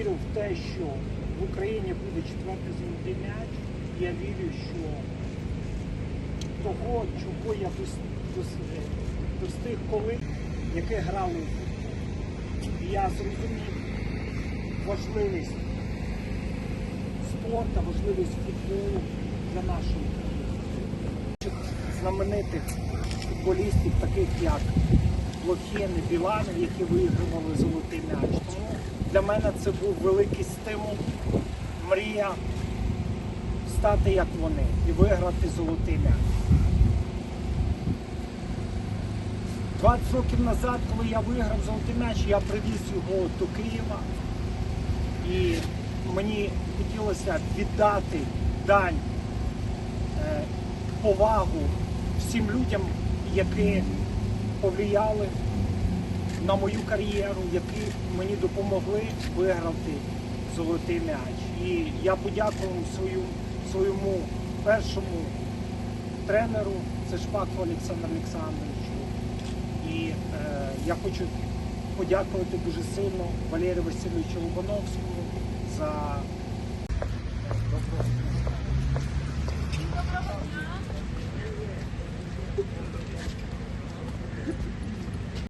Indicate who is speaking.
Speaker 1: вірю в те, що в Україні буде четвертий золотий м'яч. Я вірю, що того, чого я дос- дос- достиг коли, яке грало. у футбол. Я зрозумів важливість спорту, важливість футболу для нашої країни. Знаменитих футболістів, таких як Блохін і Біланов, які вигравали золотий м'яч. Для мене це був великий стимул, мрія стати як вони і виграти золотий м'яч. 20 років назад, коли я виграв золотий м'яч, я привіз його до Києва. І мені хотілося віддати дань е, повагу всім людям, які повлияли на мою кар'єру, які мені допомогли виграти золотий м'яч. І я подякував свою, своєму першому тренеру, це Шпаку Олександру Олександровичу. І е, я хочу подякувати дуже сильно Валерію Васильовичу Лобановському за